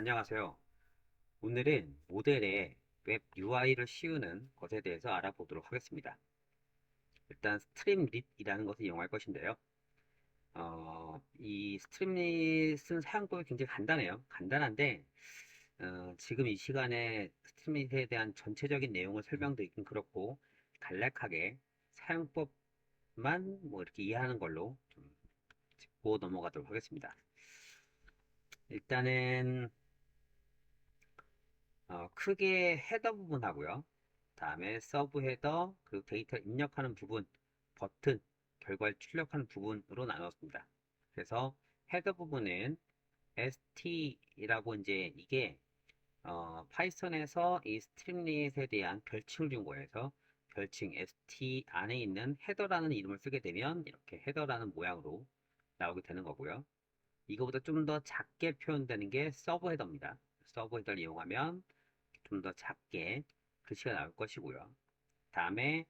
안녕하세요. 오늘은 모델의 웹 UI를 씌우는 것에 대해서 알아보도록 하겠습니다. 일단 스트림릿이라는 것을 이용할 것인데요. 어, 이 스트림릿은 사용법이 굉장히 간단해요. 간단한데 어, 지금 이 시간에 스트림릿에 대한 전체적인 내용을 설명드리긴 그렇고 간략하게 사용법만 뭐 이렇게 이해하는 걸로 좀 짚고 넘어가도록 하겠습니다. 일단은 어, 크게 헤더 부분하고요. 다음에 서브 헤더, 그리고 데이터 입력하는 부분, 버튼, 결과를 출력하는 부분으로 나눴습니다. 그래서 헤더 부분은 st라고 이제 이게 어, 파이썬에서 이 스트림릿에 대한 별칭을 준. 그래서 별칭 st 안에 있는 헤더라는 이름을 쓰게 되면 이렇게 헤더라는 모양으로 나오게 되는 거고요. 이거보다 좀 더 작게 표현되는 게 서브 헤더입니다. 서브 헤더를 이용하면 좀 더 작게 글씨가 나올 것이고요. 다음에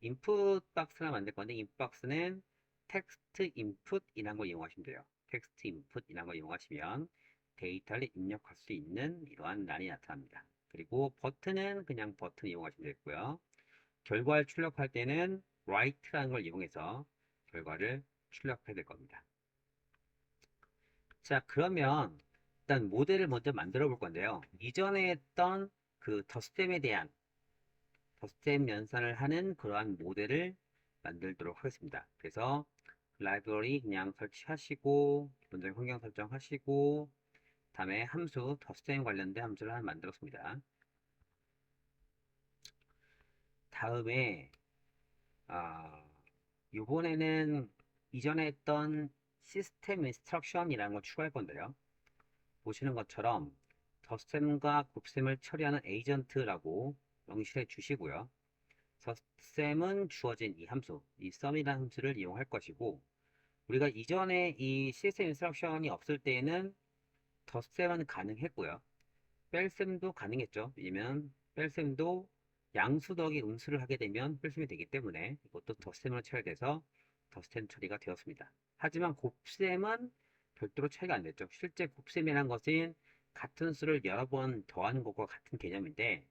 인풋 박스를 만들 건데 인풋 박스는 텍스트 인풋이라는 걸 이용하시면 돼요. 텍스트 인풋이라는 걸 이용하시면 데이터를 입력할 수 있는 이러한 란이 나타납니다. 그리고 버튼은 그냥 버튼 이용하시면 되고요. 결과를 출력할 때는 write라는 걸 이용해서 결과를 출력해야 될 겁니다. 자, 그러면 일단 모델을 먼저 만들어 볼 건데요. 이전에 했던 그 더스템에 대한 더스템 연산을 하는 그러한 모델을 만들도록 하겠습니다. 그래서 라이브러리 그냥 설치하시고 기본적인 환경 설정하시고 다음에 함수 더스템 관련된 함수를 하나 만들었습니다. 다음에 아, 이번에는 이전에 했던 시스템 인스트럭션이라는 걸 추가할 건데요. 보시는 것처럼 덧셈과 곱셈을 처리하는 에이전트라고 명시해 주시고요. 덧셈은 주어진 이 함수, 이 sum이라는 함수를 이용할 것이고 우리가 이전에 이 시스템 인스트럭션이 없을 때에는 덧셈은 가능했고요. 뺄셈도 가능했죠. 왜냐면 뺄셈도 양수 더하기 음수를 하게 되면 뺄셈이 되기 때문에 이것도 덧셈으로 처리돼서 덧셈 처리가 되었습니다. 하지만 곱셈은 별도로 처리가 안 됐죠. 실제 곱셈이라는 것은 같은 수를 여러 번 더하는 것과 같은 개념인데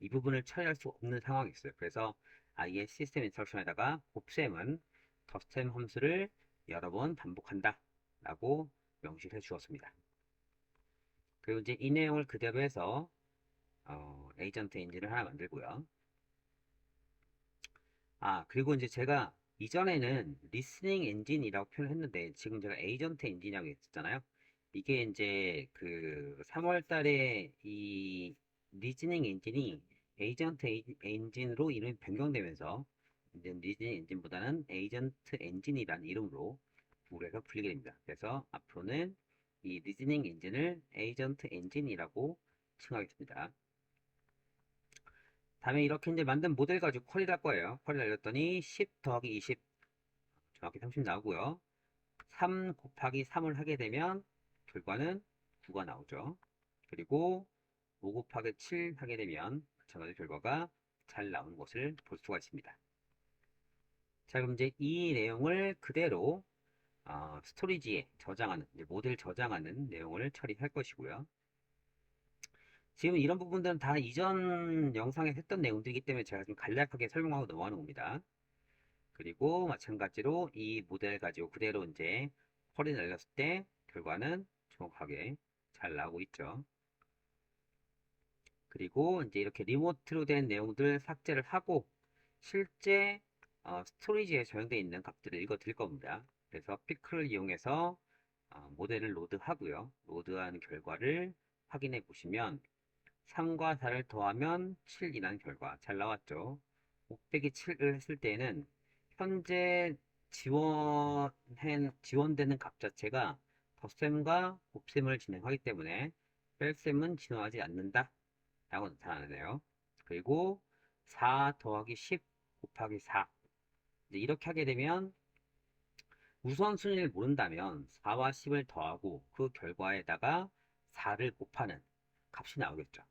이 부분을 처리할 수 없는 상황이 있어요. 그래서 아예 시스템 인스트럭션에다가 곱셈은 덧셈 함수를 여러 번 반복한다 라고 명시를 해 주었습니다. 그리고 이제 이 내용을 그대로 해서 어, 에이전트 엔진을 하나 만들고요. 아, 그리고 이제 제가 이전에는 리스닝 엔진이라고 표현했는데 지금 제가 에이전트 엔진이라고 했잖아요. 이게 이제 그 3월 달에 이 리즈닝 엔진이 에이전트 엔진으로 이름이 변경되면서 이제 리즈닝 엔진보다는 에이전트 엔진이라는 이름으로 우리가 불리게 됩니다. 그래서 앞으로는 이 리즈닝 엔진을 에이전트 엔진이라고 칭하겠습니다. 다음에 이렇게 이제 만든 모델 가지고 쿼리를 할 거예요. 쿼리 날렸더니 10 더하기 20 정확히 30 나오고요. 3 곱하기 3을 하게 되면 결과는 9가 나오죠. 그리고 5 곱하기 7 하게 되면 마찬가지 결과가 잘 나오는 것을 볼 수가 있습니다. 자 그럼 이제 이 내용을 그대로 어, 스토리지에 저장하는 모델 저장하는 내용을 처리할 것이고요. 지금 이런 부분들은 다 이전 영상에 했던 내용들이기 때문에 제가 좀 간략하게 설명하고 넘어가는 겁니다. 그리고 마찬가지로 이 모델 가지고 그대로 이제 쿼리 날렸을 때 결과는 정확하게 잘 나오고 있죠. 그리고 이제 이렇게 리모트로 된 내용들 삭제를 하고 실제 어, 스토리지에 저장되어 있는 값들을 읽어 드릴 겁니다. 그래서 피클을 이용해서 어, 모델을 로드하고요. 로드한 결과를 확인해 보시면 3과 4를 더하면 7이라는 결과 잘 나왔죠. 5 빼기 7을 했을 때는 현재 지원한, 지원되는 값 자체가 덧셈과 곱셈을 진행하기 때문에 뺄셈은 진화하지 않는다 라고 나타나네요. 그리고 4 더하기 10 곱하기 4 이렇게 하게 되면 우선순위를 모른다면 4와 10을 더하고 그 결과에다가 4를 곱하는 값이 나오겠죠.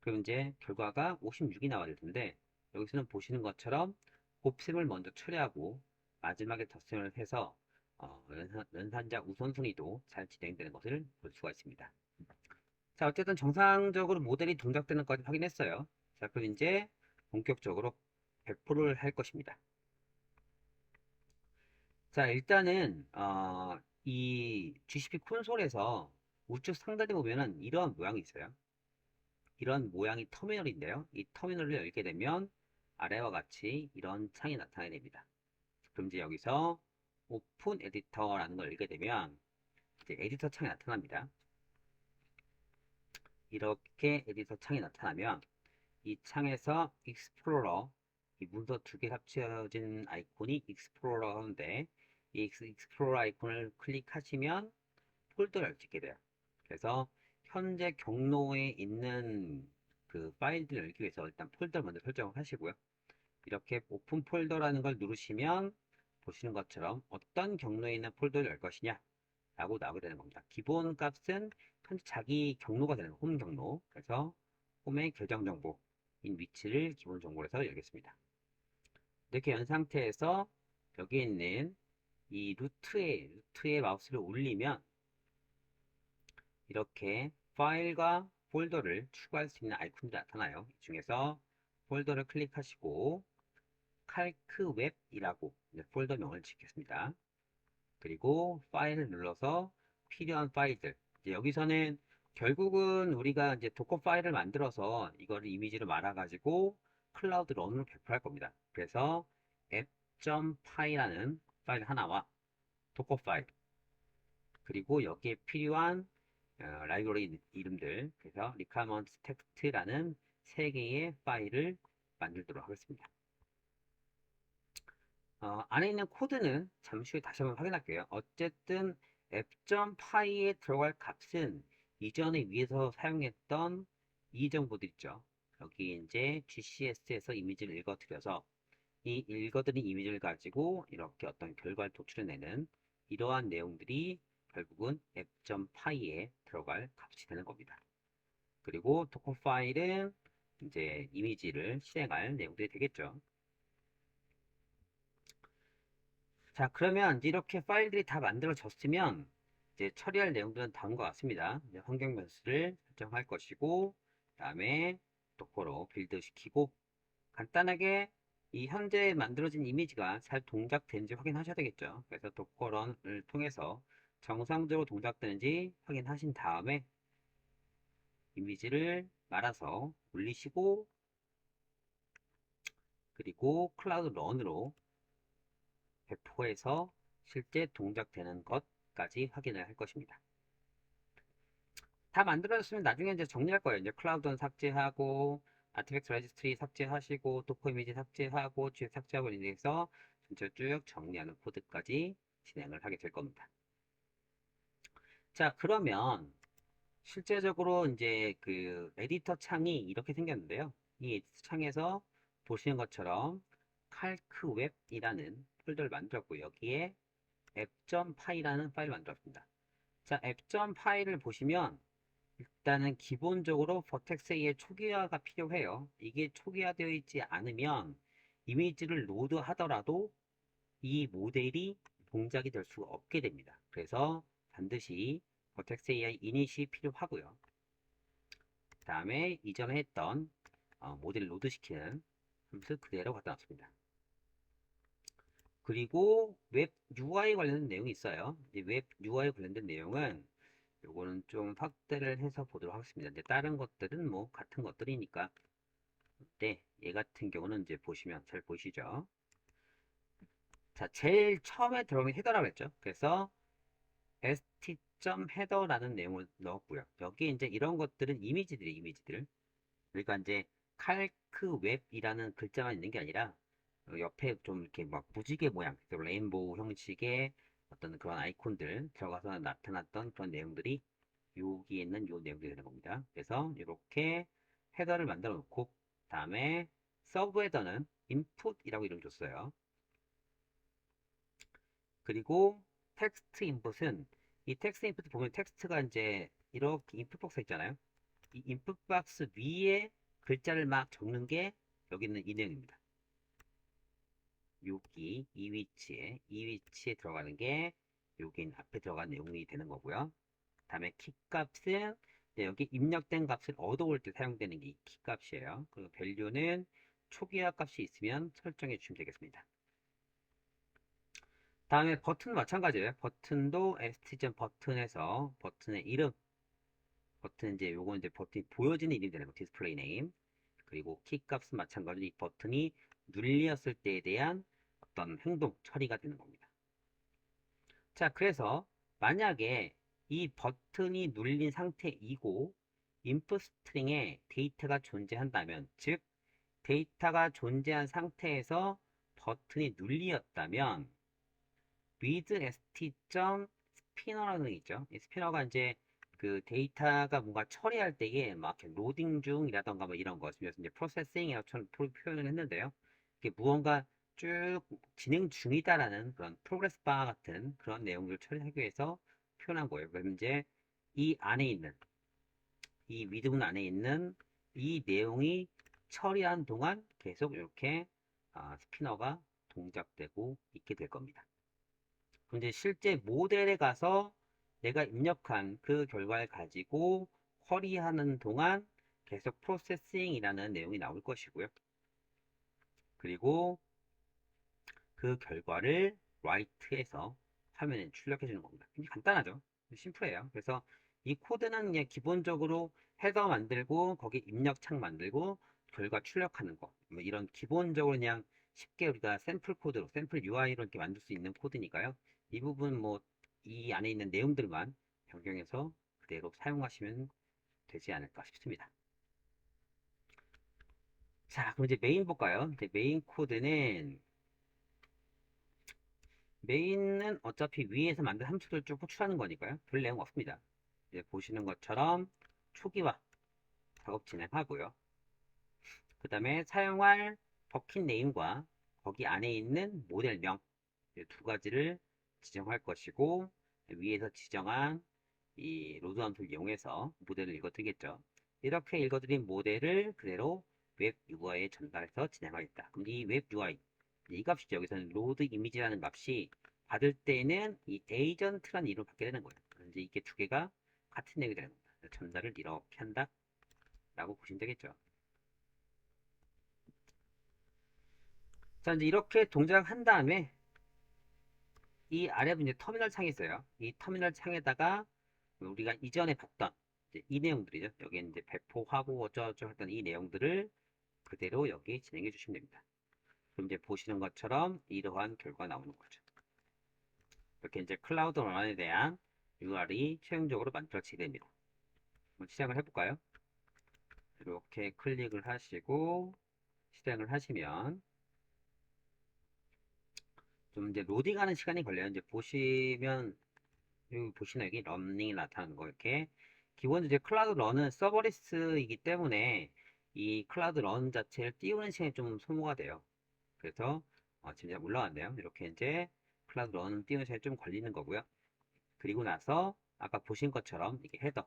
그럼 이제 결과가 56이 나와야 될 텐데 여기서는 보시는 것처럼 곱셈을 먼저 처리하고 마지막에 덧셈을 해서 어, 연산, 연산 자 우선순위도 잘 진행되는 것을 볼 수가 있습니다. 자, 어쨌든 정상적으로 모델이 동작되는 것까지 확인했어요. 자, 그럼 이제 본격적으로 배포를 할 것입니다. 자, 일단은 어, 이 GCP 콘솔에서 우측 상단에 보면은 이런 모양이 있어요. 이런 모양이 터미널인데요. 이 터미널을 열게 되면 아래와 같이 이런 창이 나타나게 됩니다. 그럼 이제 여기서 오픈 에디터라는 걸 열게 되면 이제 에디터 창이 나타납니다. 이렇게 에디터 창이 나타나면 이 창에서 익스플로러 이 문서 두 개 합쳐진 아이콘이 익스플로러 하는데 이 익스- 익스플로러 아이콘을 클릭하시면 폴더를 찍게 돼요. 그래서 현재 경로에 있는 그 파일들을 열기 위해서 일단 폴더를 먼저 설정을 하시고요. 이렇게 오픈 폴더라는 걸 누르시면 보시는 것처럼 어떤 경로에 있는 폴더를 열 것이냐 라고 나오게 되는 겁니다. 기본 값은 현재 자기 경로가 되는 홈 경로. 그래서 홈의 결정 정보인 위치를 기본 정보로 해서 열겠습니다. 이렇게 연 상태에서 여기 있는 이 루트에 루트에 마우스를 올리면 이렇게 파일과 폴더를 추가할 수 있는 아이콘이 나타나요. 이 중에서 폴더를 클릭하시고 칼크 웹이라고 폴더명을 짓겠습니다. 그리고 파일을 눌러서 필요한 파일들. 여기서는 결국은 우리가 이제 도커 파일을 만들어서 이거를 이미지로 말아가지고 클라우드 런으로 배포할 겁니다. 그래서 app.py라는 파일 하나와 도커 파일 그리고 여기에 필요한 어, 라이브러리 이름들 그래서 requirements text라는 세 개의 파일을 만들도록 하겠습니다. 어, 안에 있는 코드는 잠시 후에 다시 한번 확인할게요. 어쨌든 app.py에 들어갈 값은 이전에 위에서 사용했던 이 정보들 있죠. 여기 이제 GCS에서 이미지를 읽어드려서 이 읽어드린 이미지를 가지고 이렇게 어떤 결과를 도출해내는 이러한 내용들이 결국은 app.py에 들어갈 값이 되는 겁니다. 그리고 도커 파일은 이제 이미지를 실행할 내용들이 되겠죠. 자, 그러면 이렇게 파일들이 다 만들어졌으면 이제 처리할 내용들은 다음과 같습니다. 환경 변수를 설정할 것이고, 그 다음에 도커로 빌드 시키고, 간단하게 이 현재 만들어진 이미지가 잘 동작되는지 확인하셔야 되겠죠. 그래서 도커런을 통해서 정상적으로 동작되는지 확인하신 다음에 이미지를 말아서 올리시고 그리고 클라우드 런으로 배포해서 실제 동작되는 것까지 확인을 할 것입니다. 다 만들어졌으면 나중에 이제 정리할 거예요. 이제 클라우드는 삭제하고 아티팩트 레지스트리 삭제하시고 도커 이미지 삭제하고 GS 삭제하고 이렇게 해서 전체 쭉 정리하는 코드까지 진행을 하게 될 겁니다. 자, 그러면 실제적으로 이제 그 에디터 창이 이렇게 생겼는데요. 이 창에서 보시는 것처럼 칼크 웹이라는 폴더를 만들었고 여기에 app.py라는 파일을 만들었습니다. 자, app.py를 보시면 일단은 기본적으로 버텍스A의 초기화가 필요해요. 이게 초기화되어 있지 않으면 이미지를 로드하더라도 이 모델이 동작이 될 수가 없게 됩니다. 그래서 반드시 버텍스 AI 이닛이 필요하고요. 그 다음에 이전에 했던 어, 모델을 로드시키는 함수 그대로 갖다 놨습니다. 그리고 웹 UI 관련된 내용이 있어요. 이웹 UI 관련된 내용은 요거는 좀 확대를 해서 보도록 하겠습니다. 근데 다른 것들은 뭐 같은 것들이니까. 네, 얘 같은 경우는 이제 보시면 잘 보시죠. 자, 제일 처음에 들어오는 헤더라고 했죠. 그래서 st.header라는 내용을 넣었고요. 여기 이제 이런 것들은 이미지들이 이미지들. 그러니까 이제 칼크 웹이라는 글자만 있는 게 아니라 어, 옆에 좀 이렇게 막 무지개 모양, 레인보우 형식의 어떤 그런 아이콘들 들어가서 나타났던 그런 내용들이 여기에 있는 요 내용들이 되는 겁니다. 그래서 이렇게 헤더를 만들어 놓고 다음에 서브 헤더는 input이라고 이름 줬어요. 그리고 텍스트 인풋은 이 텍스트 인풋 보면 텍스트가 이제 이렇게 인풋 박스 있잖아요. 이 인풋 박스 위에 글자를 막 적는 게 여기 있는 이 내용입니다. 여기 이 위치에 이 위치에 들어가는 게 여기 앞에 들어간 내용이 되는 거고요. 다음에 키 값은 네, 여기 입력된 값을 얻어올 때 사용되는 게키 값이에요. 그리고 밸류는 초기화 값이 있으면 설정해 주시면 되겠습니다. 다음에 버튼 마찬가지예요. 버튼도 stgen 버튼에서 버튼의 이름 버튼 이제 요건 이제 버튼이 보여지는 이름이 되는 거 디스플레이 네임 그리고 키 값은 마찬가지로 이 버튼이 눌렸을 때에 대한 어떤 행동 처리가 되는 겁니다. 자 그래서 만약에 이 버튼이 눌린 상태이고 input 스트링에 데이터가 존재한다면 즉 데이터가 존재한 상태에서 버튼이 눌리었다면 with st.spinner라는 게 있죠. 이 스피너가 이제 그 데이터가 뭔가 처리할 때에 막 로딩 중이라던가 뭐 이런 거, 그래서 이제 프로세싱이라고 표현을 했는데요. 무언가 쭉 진행 중이다라는 그런 프로그레스 바 같은 그런 내용들을 처리하기 위해서 표현한 거예요. 그럼 이제 이 안에 있는 이 위드문 안에 있는 이 내용이 처리한 동안 계속 이렇게 아, 스피너가 동작되고 있게 될 겁니다. 그럼 이제 실제 모델에 가서 내가 입력한 그 결과를 가지고 쿼리하는 동안 계속 프로세싱이라는 내용이 나올 것이고요. 그리고 그 결과를 write에서 화면에 출력해 주는 겁니다. 굉장히 간단하죠. 심플해요. 그래서 이 코드는 그냥 기본적으로 헤더 만들고 거기 입력창 만들고 결과 출력하는 거. 뭐 이런 기본적으로 그냥 쉽게 우리가 샘플 코드로 샘플 UI로 이렇게 만들 수 있는 코드니까요. 이 부분 뭐 이 안에 있는 내용들만 변경해서 그대로 사용하시면 되지 않을까 싶습니다. 자, 그럼 이제 메인 볼까요? 이제 메인 코드는 메인은 어차피 위에서 만든 함수를 쭉 호출하는 거니까요. 별 내용 없습니다. 이제 보시는 것처럼 초기화 작업 진행하고요. 그 다음에 사용할 버킷 네임과 거기 안에 있는 모델명 이두 가지를 지정할 것이고 위에서 지정한 이 로드 함수를 이용해서 모델을 읽어드리겠죠. 이렇게 읽어드린 모델을 그대로 웹 UI에 전달해서 진행하겠다. 그럼 이 웹 UI 이 값이죠. 여기서는 로드 이미지라는 값이 받을 때는 이 에이전트라는 이름을 받게 되는 거예요. 그래서 이게 두 개가 같은 내용이 되는 겁니다. 전달을 이렇게 한다. 라고 보시면 되겠죠. 자, 이제 이렇게 동작을 한 다음에 이 아래 이제 터미널 창이 있어요. 이 터미널 창에다가 우리가 이전에 봤던 이제 이 내용들이죠. 여기 이제 배포하고 어쩌고저쩌고 했던 이 내용들을 그대로 여기 진행해 주시면 됩니다. 그럼 이제 보시는 것처럼 이러한 결과가 나오는 거죠. 이렇게 이제 클라우드 런에 대한 UR이 최종적으로 만들어지게 됩니다. 한번 시작을 해볼까요? 이렇게 클릭을 하시고 실행을 하시면 좀 이제 로딩하는 시간이 걸려요. 이제 보시면 여기 보시나 여기 런닝이 나타나는 거 이렇게 기본적으로 이제 클라우드 런은 서버리스이기 때문에 이 클라우드 런 자체를 띄우는 시간이 좀 소모가 돼요. 그래서 어, 지금 이제 올라왔네요. 이렇게 이제 클라우드 런 띄우는 시간이 좀 걸리는 거고요. 그리고 나서 아까 보신 것처럼 이게 헤더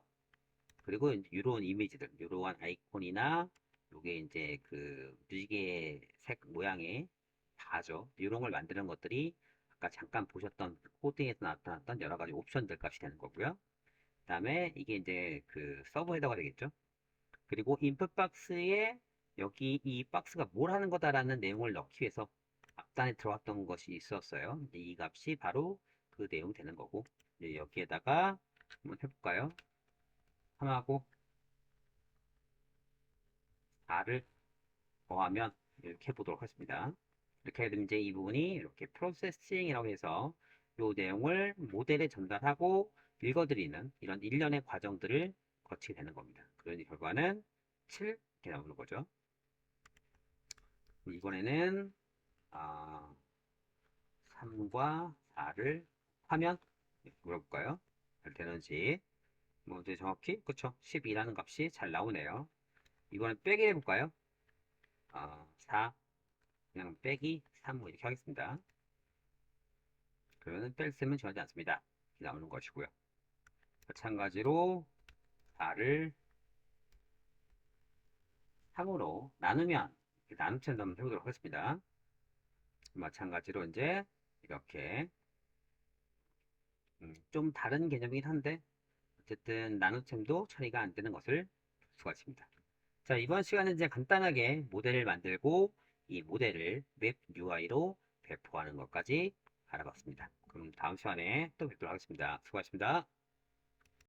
그리고 이런 이미지들 이러한 아이콘이나 요게 이제 그 무지개 색 모양의 바죠. 이런 걸 만드는 것들이 아까 잠깐 보셨던 그 코딩에서 나타났던 여러 가지 옵션들 값이 되는 거고요. 그 다음에 이게 이제 그 서버 헤더가 되겠죠. 그리고 인풋 박스에 여기 이 박스가 뭘 하는 거다라는 내용을 넣기 위해서 앞단에 들어왔던 것이 있었어요. 이 값이 바로 그 내용 되는 거고 여기에다가 한번 해볼까요? 3하고 4를 더하면 이렇게 해보도록 하겠습니다. 이렇게 되면 이제 이 부분이 이렇게 프로세싱이라고 해서 이 내용을 모델에 전달하고 읽어드리는 이런 일련의 과정들을 거치게 되는 겁니다. 그러니 결과는 7 이렇게 나오는 거죠. 이번에는 아, 3과 4를 하면 물어볼까요? 잘 되는지 뭐 이제 정확히 그쵸 12라는 값이 잘 나오네요. 이번엔 빼기 해볼까요? 아, 4 그냥 빼기 3뭐 이렇게 하겠습니다. 그러면 뺄셈은 중요하지 않습니다. 이렇게 나오는 것이고요. 마찬가지로 4를 3으로 나누면 나눔체를 한번 해보도록 하겠습니다. 마찬가지로 이제 이렇게 음, 좀 다른 개념이긴 한데 어쨌든 나눗셈도 처리가 안 되는 것을 볼 수가 있습니다. 자, 이번 시간은 이제 간단하게 모델을 만들고 이 모델을 웹 UI로 배포하는 것까지 알아봤습니다. 그럼 다음 시간에 또 뵙도록 하겠습니다. 수고하셨습니다.